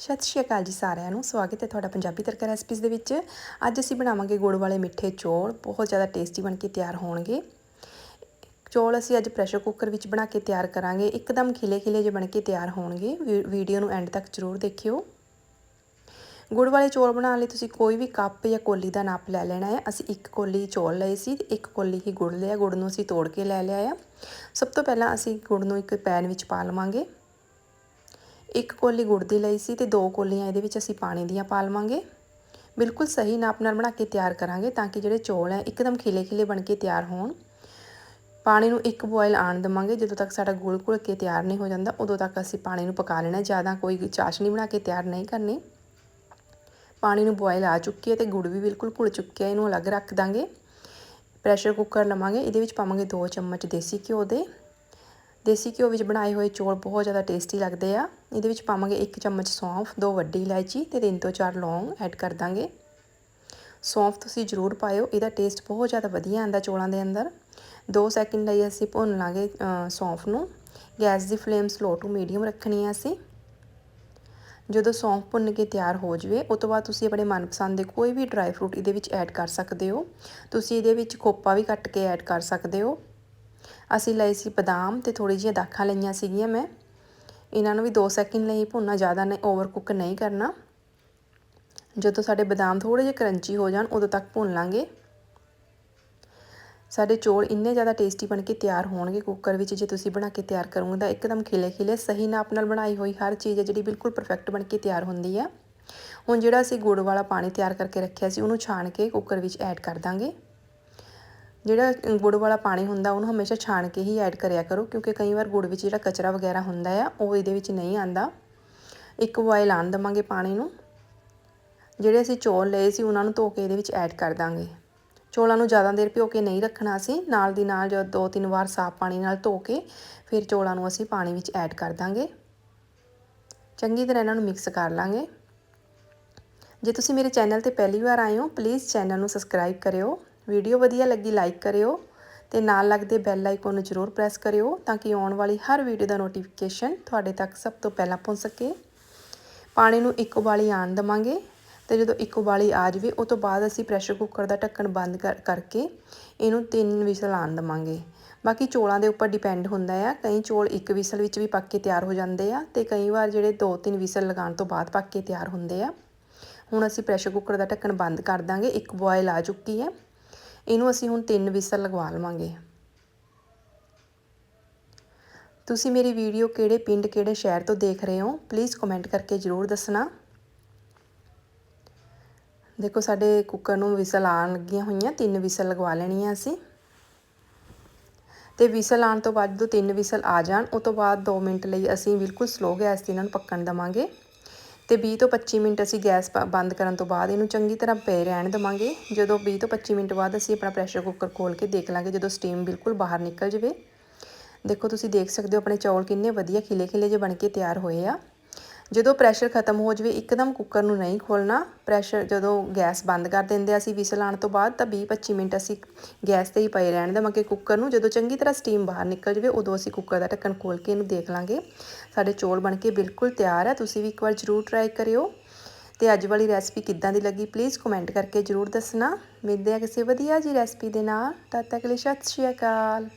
ਸਤਿ ਸ਼੍ਰੀ ਅਕਾਲ ਜੀ ਸਾਰਿਆਂ ਨੂੰ, ਸਵਾਗਤ ਹੈ ਤੁਹਾਡਾ ਪੰਜਾਬੀ ਤੜਕਾ ਰੈਸਪੀਜ਼ ਦੇ ਵਿੱਚ। ਅੱਜ ਅਸੀਂ ਬਣਾਵਾਂਗੇ ਗੁੜ ਵਾਲੇ ਮਿੱਠੇ ਚੌਲ, ਬਹੁਤ ਜ਼ਿਆਦਾ ਟੇਸਟੀ ਬਣ ਕੇ ਤਿਆਰ ਹੋਣਗੇ। ਚੌਲ ਅਸੀਂ ਅੱਜ ਪ੍ਰੈਸ਼ਰ ਕੁੱਕਰ ਵਿੱਚ ਬਣਾ ਕੇ ਤਿਆਰ ਕਰਾਂਗੇ। ਇੱਕਦਮ ਖਿਲੇ ਖਿਲੇ ਜੇ ਬਣ ਕੇ ਤਿਆਰ ਹੋਣਗੇ। ਵੀਡੀਓ ਨੂੰ ਐਂਡ ਤੱਕ ਜ਼ਰੂਰ ਦੇਖਿਓ। ਗੁੜ ਵਾਲੇ ਚੌਲ ਬਣਾਉਣ ਲਈ ਤੁਸੀਂ ਕੋਈ ਵੀ ਕੱਪ ਜਾਂ ਕੋਲੀ ਦਾ ਨਾਪ ਲੈ ਲੈਣਾ ਹੈ। ਅਸੀਂ ਇੱਕ ਕੋਲੀ ਚੌਲ ਲਏ ਸੀ ਤੇ ਇੱਕ ਕੋਲੀ ਹੀ ਗੁੜ ਲਿਆ। ਗੁੜ ਨੂੰ ਅਸੀਂ ਤੋੜ ਕੇ ਲੈ ਲਿਆ ਆ। ਸਭ ਤੋਂ ਪਹਿਲਾਂ ਅਸੀਂ ਗੁੜ ਨੂੰ ਇੱਕ ਪੈਨ ਵਿੱਚ ਪਾ ਲਵਾਂਗੇ। ਇੱਕ ਕੋਲੀ ਗੁੜ ਦੀ ਲਈ ਸੀ ਤੇ ਦੋ ਕੋਲੀਆਂ ਇਹਦੇ ਵਿੱਚ ਅਸੀਂ ਪਾਣੀ ਦੀਆਂ ਪਾ ਲਵਾਂਗੇ। ਬਿਲਕੁਲ ਸਹੀ ਨਾਪ ਨਾਲ ਬਣਾ ਕੇ ਤਿਆਰ ਕਰਾਂਗੇ ਤਾਂ ਕਿ ਜਿਹੜੇ ਚੌਲ ਹੈ, ਇੱਕਦਮ ਖਿਲੇ ਖਿਲੇ ਬਣ ਕੇ ਤਿਆਰ ਹੋਣ। ਪਾਣੀ ਨੂੰ ਇੱਕ ਬੋਇਲ ਆਣ ਦਵਾਂਗੇ, ਜਦੋਂ ਤੱਕ ਸਾਡਾ ਗੁੜ ਘੁਲ ਕੇ ਤਿਆਰ ਨਹੀਂ ਹੋ ਜਾਂਦਾ, ਉਦੋਂ ਤੱਕ ਅਸੀਂ ਪਾਣੀ ਨੂੰ ਪਕਾ ਲੈਣਾ ਜ਼ਿਆਦਾ ਕੋਈ ਚਾਸ਼ਨੀ ਬਣਾ ਕੇ ਤਿਆਰ ਨਹੀਂ ਕਰਨੀ। ਪਾਣੀ ਨੂੰ ਬੋਇਲ ਆ ਚੁੱਕੀ ਹੈ ਤੇ ਗੁੜ ਵੀ ਬਿਲਕੁਲ ਘੁਲ ਚੁੱਕਿਆ ਇਹਨੂੰ ਅਲੱਗ ਰੱਖ ਦਾਂਗੇ। ਪ੍ਰੈਸ਼ਰ ਕੁੱਕਰ ਲਵਾਂਗੇ, ਇਹਦੇ ਵਿੱਚ ਪਾਵਾਂਗੇ 2 ਚਮਚ ਦੇਸੀ ਘਿਓ ਦੇ। ਦੇਸੀ ਘਿਓ ਵਿੱਚ ਬਣਾਏ ਹੋਏ ਚੌਲ ਬਹੁਤ ਜ਼ਿਆਦਾ ਟੇਸਟੀ ਲੱਗਦੇ ਆ। ਇਹਦੇ ਵਿੱਚ ਪਾਵਾਂਗੇ 1 ਚਮਚ ਸੌਂਫ, ਦੋ ਵੱਡੀ ਇਲਾਇਚੀ ਤੇ 3 ਤੋਂ 4 ਲੌਂਗ ਐਡ ਕਰ ਦਾਂਗੇ। ਸੌਂਫ ਤੁਸੀਂ ਜ਼ਰੂਰ ਪਾਇਓ, ਇਹਦਾ ਟੇਸਟ ਬਹੁਤ ਜ਼ਿਆਦਾ ਵਧੀਆ ਆਂਦਾ ਚੌਲਾਂ ਦੇ ਅੰਦਰ। 2 ਸੈਕਿੰਡ ਲਈ ਅਸੀਂ ਭੁੰਨ ਲਾਂਗੇ ਸੌਂਫ ਨੂੰ। ਗੈਸ ਦੀ ਫਲੇਮ ਸਲੋ ਟੂ ਮੀਡੀਅਮ ਰੱਖਣੀ ਹੈ ਅਸੀਂ। ਜਦੋਂ ਸੌਂਫ ਭੁੰਨ ਕੇ ਤਿਆਰ ਹੋ ਜਵੇ, ਉਸ ਤੋਂ ਬਾਅਦ ਤੁਸੀਂ ਆਪਣੇ ਮਨਪਸੰਦ ਦੇ ਕੋਈ ਵੀ ਡਰਾਈ ਫਰੂਟ ਇਹਦੇ ਵਿੱਚ ਐਡ ਕਰ ਸਕਦੇ ਹੋ। ਤੁਸੀਂ ਇਹਦੇ ਵਿੱਚ ਖੋਪਾ ਵੀ ਕੱਟ ਕੇ ਐਡ ਕਰ ਸਕਦੇ ਹੋ। ਅਸੀਂ ਲਏ ਸੀ ਬਦਾਮ ਤੇ ਥੋੜੀ ਜਿਹੀ ਦਾਖਾਂ ਲਈਆਂ ਸੀਗੀਆਂ ਮੈਂ। ਇਹਨਾਂ ਨੂੰ ਵੀ 2 ਸੈਕਿੰਡ ਲਈ ਭੁੰਨਣਾ ਜ਼ਿਆਦਾ ਨਹੀਂ ਓਵਰ ਕੁੱਕ ਨਹੀਂ ਕਰਨਾ। ਜਦੋਂ ਸਾਡੇ ਬਦਾਮ ਥੋੜੇ ਜਿਹੇ ਕਰੰਚੀ ਹੋ ਜਾਣ, ਉਦੋਂ ਤੱਕ ਭੁੰਨ ਲਾਂਗੇ। ਸਾਡੇ ਚੌਲ ਇੰਨੇ ਜ਼ਿਆਦਾ ਟੇਸਟੀ ਬਣ ਕੇ ਤਿਆਰ ਹੋਣਗੇ ਕੁੱਕਰ ਵਿੱਚ, ਜੇ ਤੁਸੀਂ ਬਣਾ ਕੇ ਤਿਆਰ ਕਰੋਗੇ ਤਾਂ ਇੱਕਦਮ ਖਿਲੇ ਖਿਲੇ ਸਹੀ ਨਾਪ ਨਾਲ ਬਣਾਈ ਹੋਈ ਹਰ ਚੀਜ਼ ਹੈ ਜਿਹੜੀ ਬਿਲਕੁਲ ਪਰਫੈਕਟ ਬਣ ਕੇ ਤਿਆਰ ਹੁੰਦੀ ਆ ਹੁਣ ਜਿਹੜਾ ਅਸੀਂ ਗੁੜ ਵਾਲਾ ਪਾਣੀ ਤਿਆਰ ਕਰਕੇ ਰੱਖਿਆ ਸੀ, ਉਹਨੂੰ ਛਾਣ ਕੇ ਕੁੱਕਰ ਵਿੱਚ ਐਡ ਕਰ ਦਾਂਗੇ। ਜਿਹੜਾ ਗੁੜ ਵਾਲਾ ਪਾਣੀ ਹੁੰਦਾ, ਉਹਨੂੰ ਹਮੇਸ਼ਾ ਛਾਣ ਕੇ ਹੀ ਐਡ ਕਰਿਆ ਕਰੋ, ਕਿਉਂਕਿ ਕਈ ਵਾਰ ਗੁੜ ਵਿੱਚ ਜਿਹੜਾ ਕਚਰਾ ਵਗੈਰਾ ਹੁੰਦਾ ਆ, ਉਹ ਇਹਦੇ ਵਿੱਚ ਨਹੀਂ ਆਂਦਾ। ਇੱਕ ਬੋਇਲ ਆਣ ਦਵਾਂਗੇ ਪਾਣੀ ਨੂੰ। ਜਿਹੜੇ ਅਸੀਂ ਚੌਲ ਲਏ ਸੀ, ਉਹਨਾਂ ਨੂੰ ਧੋ ਕੇ ਇਹਦੇ ਵਿੱਚ ਐਡ ਕਰ ਦਾਂਗੇ। ਚੌਲਾਂ ਨੂੰ ਜ਼ਿਆਦਾ ਦੇਰ ਭਿਓ ਕੇ ਨਹੀਂ ਰੱਖਣਾ ਸੀ। ਨਾਲ ਦੀ ਨਾਲ ਜਦ ਦੋ ਤਿੰਨ ਵਾਰ ਸਾਫ਼ ਪਾਣੀ ਨਾਲ ਧੋ ਕੇ, ਫਿਰ ਚੌਲਾਂ ਨੂੰ ਅਸੀਂ ਪਾਣੀ ਵਿੱਚ ਐਡ ਕਰ ਦਾਂਗੇ। ਚੰਗੀ ਤਰ੍ਹਾਂ ਇਹਨਾਂ ਨੂੰ ਮਿਕਸ ਕਰ ਲਾਂਗੇ। ਜੇ ਤੁਸੀਂ ਮੇਰੇ ਚੈਨਲ ਤੇ ਪਹਿਲੀ ਵਾਰ ਆਏ ਹੋ ਪਲੀਜ਼ ਚੈਨਲ ਨੂੰ ਸਬਸਕ੍ਰਾਈਬ ਕਰਿਓ। ਵੀਡੀਓ ਵਧੀਆ ਲੱਗੀ ਲਾਈਕ ਕਰਿਓ ਤੇ ਨਾਲ ਲੱਗਦੇ ਬੈਲ ਆਈਕਨ ਨੂੰ ਜ਼ਰੂਰ ਪ੍ਰੈਸ ਕਰਿਓ ਤਾਂ ਕਿ ਆਉਣ ਵਾਲੀ ਹਰ ਵੀਡੀਓ ਦਾ ਨੋਟੀਫਿਕੇਸ਼ਨ ਤੁਹਾਡੇ ਤੱਕ ਸਭ ਤੋਂ ਪਹਿਲਾਂ ਪਹੁੰਚ ਸਕੇ। ਪਾਣੀ ਨੂੰ ਇੱਕ ਉਬਾਲੀ ਆਣ ਦਵਾਂਗੇ ਤੇ ਜਦੋਂ ਇੱਕ ਉਬਾਲੀ ਆ ਜਾਵੇ ਉਸ ਤੋਂ ਬਾਅਦ ਅਸੀਂ ਪ੍ਰੈਸ਼ਰ ਕੁੱਕਰ ਦਾ ਢੱਕਣ ਬੰਦ ਕਰਕੇ ਇਹਨੂੰ ਤਿੰਨ ਵਿਸਲ ਆਣ ਦਵਾਂਗੇ। ਬਾਕੀ ਚੋਲਾਂ ਦੇ ਉੱਪਰ ਡਿਪੈਂਡ ਹੁੰਦਾ ਆ, ਕਈ ਚੋਲ ਇੱਕ ਵਿਸਲ ਵਿੱਚ ਵੀ ਪੱਕ ਕੇ ਤਿਆਰ ਹੋ ਜਾਂਦੇ ਆ ਤੇ ਕਈ ਵਾਰ ਜਿਹੜੇ ਦੋ ਤਿੰਨ ਵਿਸਲ ਲਗਾਉਣ ਤੋਂ ਬਾਅਦ ਪੱਕ ਕੇ ਤਿਆਰ ਹੁੰਦੇ ਆ। ਹੁਣ ਅਸੀਂ ਪ੍ਰੈਸ਼ਰ ਕੁੱਕਰ ਦਾ ਢੱਕਣ ਬੰਦ ਕਰ ਦਾਂਗੇ, ਇੱਕ ਬੋਇਲ ਆ ਚੁੱਕੀ ਹੈ। ਇਹਨੂੰ ਅਸੀਂ ਹੁਣ ਤਿੰਨ ਵਿਸਲ ਲਗਵਾ ਲਵਾਂਗੇ। ਤੁਸੀਂ ਮੇਰੀ ਵੀਡੀਓ ਕਿਹੜੇ ਪਿੰਡ, ਕਿਹੜੇ ਸ਼ਹਿਰ ਤੋਂ ਦੇਖ ਰਹੇ ਹੋ ਪਲੀਜ਼ ਕਮੈਂਟ ਕਰਕੇ ਜ਼ਰੂਰ ਦੱਸਣਾ। ਦੇਖੋ, ਸਾਡੇ ਕੁੱਕਰ ਨੂੰ ਵਿਸਲ ਆਣ ਲੱਗੀਆਂ ਹੋਈਆਂ, ਤਿੰਨ ਵਿਸਲ ਲਗਵਾ ਲੈਣੀਆਂ ਅਸੀਂ। ਤੇ ਵਿਸਲ ਆਣ ਤੋਂ ਬਾਅਦ ਜਦੋਂ ਤਿੰਨ ਵਿਸਲ ਆ ਜਾਣ ਉਸ ਤੋਂ ਬਾਅਦ 2 ਮਿੰਟ ਲਈ ਅਸੀਂ ਬਿਲਕੁਲ ਸਲੋ ਗੈਸ ਤੇ ਇਹਨਾਂ ਨੂੰ ਪੱਕਣ ਦਵਾਂਗੇ। ਤੇ 20 ਤੋਂ 25 ਮਿੰਟ ਅਸੀਂ ਗੈਸ ਬੰਦ ਕਰਨ ਤੋਂ ਬਾਅਦ ਇਹਨੂੰ ਚੰਗੀ ਤਰ੍ਹਾਂ ਪਏ ਰਹਿਣ ਦਵਾਂਗੇ। ਜਦੋਂ 20 ਤੋਂ 25 ਮਿੰਟ ਬਾਅਦ ਅਸੀਂ ਆਪਣਾ ਪ੍ਰੈਸ਼ਰ ਕੁੱਕਰ ਖੋਲ ਕੇ ਦੇਖ ਲਾਂਗੇ, ਜਦੋਂ ਸਟੀਮ ਬਿਲਕੁਲ ਬਾਹਰ ਨਿਕਲ ਜਵੇ। ਦੇਖੋ, ਤੁਸੀਂ ਦੇਖ ਸਕਦੇ ਹੋ ਆਪਣੇ ਚੌਲ ਕਿੰਨੇ ਵਧੀਆ ਖਿਲੇ ਖਿਲੇ ਜੇ ਬਣ ਕੇ ਤਿਆਰ ਹੋਏ ਆ। ਜਦੋਂ ਪ੍ਰੈਸ਼ਰ ਖਤਮ ਹੋ ਜਵੇ, ਇੱਕਦਮ ਕੁੱਕਰ ਨੂੰ ਨਹੀਂ ਖੋਲਣਾ ਪ੍ਰੈਸ਼ਰ ਜਦੋਂ ਗੈਸ ਬੰਦ ਕਰ ਦਿੰਦੇ ਅਸੀਂ ਵਿਸਲ ਆਣ ਤੋਂ ਬਾਅਦ, ਤਾਂ 20-25 ਮਿੰਟ ਅਸੀਂ ਗੈਸ ਤੇ ਹੀ ਪਏ ਰਹਿਣ ਦੇਵਾਂਗੇ ਕੁੱਕਰ ਨੂੰ। ਜਦੋਂ ਚੰਗੀ ਤਰ੍ਹਾਂ ਸਟੀਮ ਬਾਹਰ ਨਿਕਲ ਜਵੇ, ਉਦੋਂ ਅਸੀਂ ਕੁੱਕਰ ਦਾ ਢੱਕਣ ਖੋਲ ਕੇ ਇਹਨੂੰ ਦੇਖ ਲਾਂਗੇ। ਸਾਡੇ ਚੌਲ ਬਣ ਕੇ ਬਿਲਕੁਲ ਤਿਆਰ ਹੈ ਤੁਸੀਂ ਵੀ ਇੱਕ ਵਾਰ ਜ਼ਰੂਰ ਟਰਾਈ ਕਰਿਓ। ਤੇ ਅੱਜ ਵਾਲੀ ਰੈਸਪੀ ਕਿੱਦਾਂ ਦੀ ਲੱਗੀ ਪਲੀਜ਼ ਕਮੈਂਟ ਕਰਕੇ ਜ਼ਰੂਰ ਦੱਸਣਾ। ਮਿਲਦੇ ਆ ਕਿਸੇ ਵਧੀਆ ਜੀ ਰੈਸਪੀ ਦੇ ਨਾਲ। ਤਦ ਤੱਕ ਲਈ ਸਤਿ ਸ਼੍ਰੀ ਅਕਾਲ।